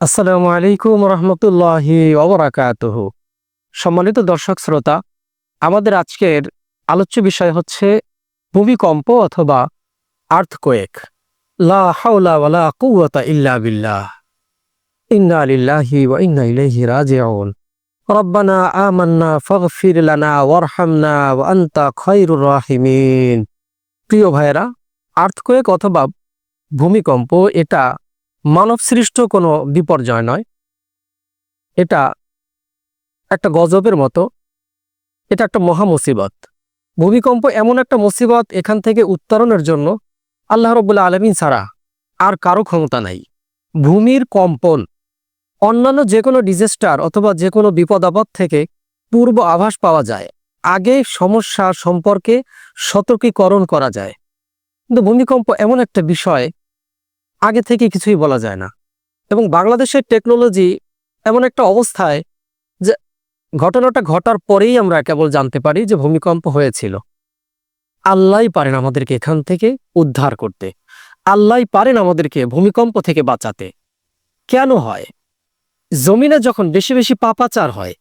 আসসালামু আলাইকুম রহমতুল্লাহি ওবরাকাতুহ। সম্মানিত দর্শক শ্রোতা, আমাদের আজকের আলোচ্য বিষয় হচ্ছে ভূমিকম্প অথবা আর্থকোয়েক লা ওয়া প্রিয় ভাইয়েরা আর্থকোয়েক অথবা ভূমিকম্প এটা মানব সৃষ্ট কোনো বিপর্যয় নয়। এটা একটা গজবের মতো। এটা একটা মহা মুসিবত। ভূমিকম্প এমন একটা মুসিবত এখান থেকে উত্তরণের জন্য আল্লাহ রবুল্লা আলমিন ছাড়া আর কারও ক্ষমতা নাই। ভূমির কম্পন, অন্যান্য যে কোনো ডিজাস্টার অথবা যে কোনো বিপদ আপদ থেকে পূর্ব আভাস পাওয়া যায়। আগে সমস্যা সম্পর্কে সতর্কীকরণ করা যায়। কিন্তু ভূমিকম্প এমন একটা বিষয় আগে থেকে কিছুই বলা যায় না। এবং বাংলাদেশের টেকনোলজি এমন একটা অবস্থায় যে ঘটনাটা ঘটার পরেই আমরা কেবল জানতে পারি যে ভূমিকম্প হয়েছিল। আল্লাহ পারেন আমাদেরকে এখান থেকে উদ্ধার করতে। আল্লাহ পারেন আমাদেরকে ভূমিকম্প থেকে বাঁচাতে। কেন হয়? জমিনে যখন বেশি বেশি পাপাচার হয়,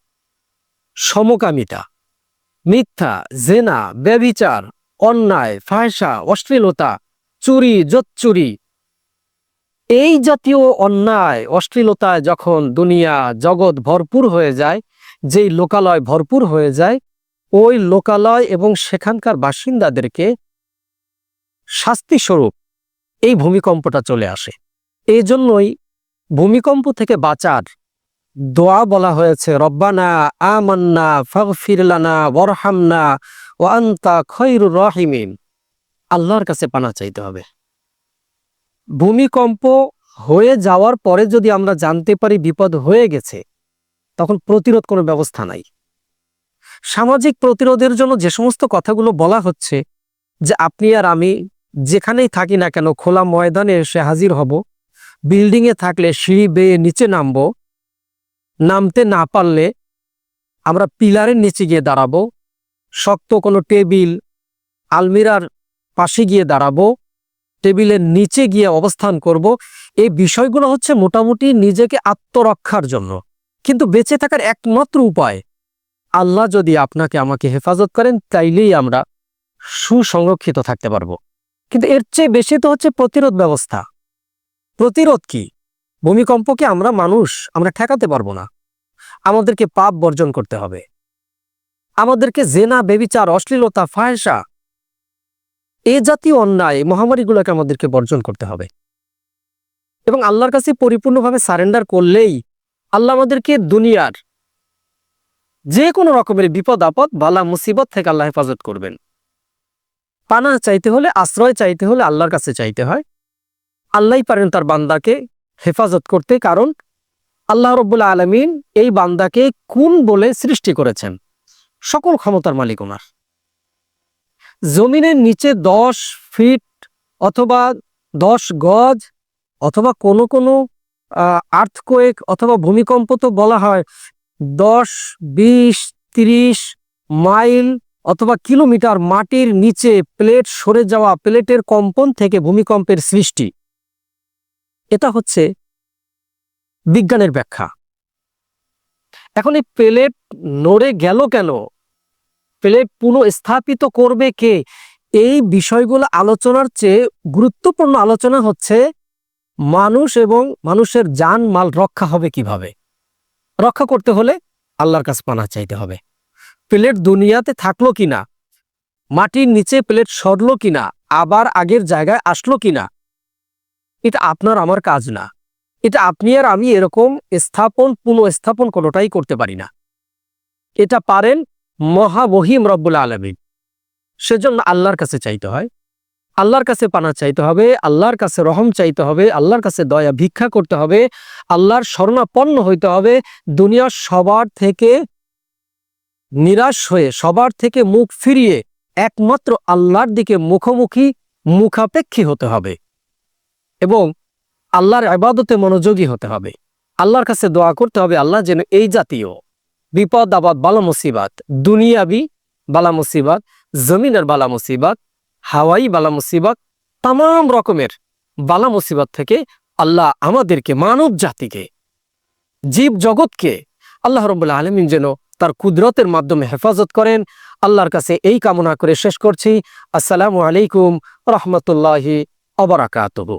সমকামিতা, মিথ্যা, জেনা ব্যবিচার অন্যায় ফায়সা অশ্লীলতা, চুরি, জোচ্চুরি এই জাতীয় অন্যায়, অশ্লীলতায় যখন দুনিয়া, জগৎ ভরপুর হয়ে যায়, যেই লোকালয় ভরপুর হয়ে যায়, ওই লোকালয় এবং সেখানকার বাসিন্দাদেরকে শাস্তিস্বরূপ এই ভূমিকম্পটা চলে আসে। এই জন্যই ভূমিকম্প থেকে বাঁচার দোয়া বলা হয়েছে, রব্বানা আমান্না ফাগফিরলানা ওয়ারহামনা ও আন্তা খৈরুর রহিমিন। আল্লাহর কাছে পানা চাইতে হবে। ভূমিকম্প হয়ে যাওয়ার পরে যদি আমরা জানতে পারি বিপদ হয়ে গেছে, তখন প্রতিরোধ কোনো ব্যবস্থা নাই। সামাজিক প্রতিরোধের জন্য যে সমস্ত কথাগুলো বলা হচ্ছে, যে আপনি আর আমি যেখানেই থাকি না কেন, খোলা ময়দানে এসে হাজির হব, বিল্ডিংয়ে থাকলে সিঁড়ি বেয়ে নিচে নামব, নামতে না পারলে আমরা পিলারের নিচে গিয়ে দাঁড়াবো, শক্ত কোনো টেবিল, আলমিরার পাশে গিয়ে দাঁড়াবো টেবিলের নিচে গিয়ে অবস্থান করব। এই বিষয়গুলো হচ্ছে মোটামুটি নিজেকে আত্মরক্ষার জন্য। কিন্তু বেঁচে থাকার একমাত্র উপায়, আল্লাহ যদি আপনাকে আমাকে হেফাজত করেন, তাইলেই আমরা সুসংরক্ষিত থাকতে পারব। কিন্তু এর চেয়ে বেশি তো হচ্ছে প্রতিরোধ ব্যবস্থা। প্রতিরোধ কি? ভূমিকম্পকে আমরা মানুষ, আমরা ঠেকাতে পারব না। আমাদেরকে পাপ বর্জন করতে হবে। আমাদেরকে জেনা, বেবিচার, অশ্লীলতা ফায়সা এ জাতীয় অন্যায় মহামারীগুলোকে আমাদেরকে বর্জন করতে হবে। এবং আল্লাহর কাছে পরিপূর্ণভাবে সারেন্ডার করলেই আল্লাহ আমাদেরকে দুনিয়ার যে কোনো রকমের বিপদ, আপদ, বালা, মুসিবত থেকে আল্লাহ হেফাজত করবেন। পানা চাইতে হলে, আশ্রয় চাইতে হলে আল্লাহর কাছে চাইতে হয়। আল্লাহ পারেন তার বান্দাকে হেফাজত করতে, কারণ আল্লাহ রব্বুল্লা আলমিন এই বান্দাকে কোন বলে সৃষ্টি করেছেন। সকল ক্ষমতার মালিক ওনার। জমিনের নিচে দশ ফিট অথবা দশ গজ অথবা কোনো কোনো আর্থকোয়েক অথবা ভূমিকম্প তো বলা হয়, দশ, বিশ, তিরিশ মাইল অথবা কিলোমিটার মাটির নিচে প্লেট সরে যাওয়া, প্লেটের কম্পন থেকে ভূমিকম্পের সৃষ্টি। এটা হচ্ছে বিজ্ঞানের ব্যাখ্যা। এখন এই প্লেট নড়ে গেল কেন? প্লেট পুনঃস্থাপিত করবে কে? এই বিষয়গুলো আলোচনার চেয়ে গুরুত্বপূর্ণ আলোচনা হচ্ছে মানুষ এবং মানুষের যান মাল রক্ষা হবে কীভাবে? রক্ষা করতে হলে আল্লাহর কাছে পানা চাইতে হবে। প্লেট দুনিয়াতে থাকল কিনা? মাটির নিচে প্লেট সরলো কিনা? আবার আগের জায়গায় আসলো কিনা? এটা আপনার আমার কাজ না। এটা আপনি আর আমি এরকম স্থাপন পুনঃস্থাপন কোনোটাই করতে পারি না। এটা পারেন মহাবহিম রব্বুল আলমিন। সেজন্য আল্লাহর কাছে চাইতে হয়। আল্লাহর কাছে পানা চাইতে হবে, আল্লাহর কাছে রহম চাইতে হবে, আল্লাহর কাছে দয়া ভিক্ষা করতে হবে, আল্লাহর শরণাপন্ন হইতে হবে, দুনিয়ার সবার থেকে নিরাশ হয়ে, সবার থেকে মুখ ফিরিয়ে একমাত্র আল্লাহর দিকে মুখোমুখি, মুখাপেক্ষী হতে হবে এবং আল্লাহর আবাদতে মনোযোগী হতে হবে। আল্লাহর কাছে দোয়া করতে হবে, আল্লাহ যেন এই জাতীয় বিপদ আবাদ বালা মুসিবাত। দুনিয়াবি বালা মুসিবাত, জমিনের বালা মুসিবাত, হাওয়াই বালা মুসিবাত তাম রকমের বালা মুসিবাত থেকে আল্লাহ আমাদেরকে মানব জাতিকে, জীব জগৎকে আল্লাহ রব্বুল্লা আলমিন যেন তার কুদরতের মাধ্যমে হেফাজত করেন। আল্লাহর কাছে এই কামনা করে শেষ করছি। আসসালামু আলাইকুম রহমতুল্লাহি অবরাকাতহ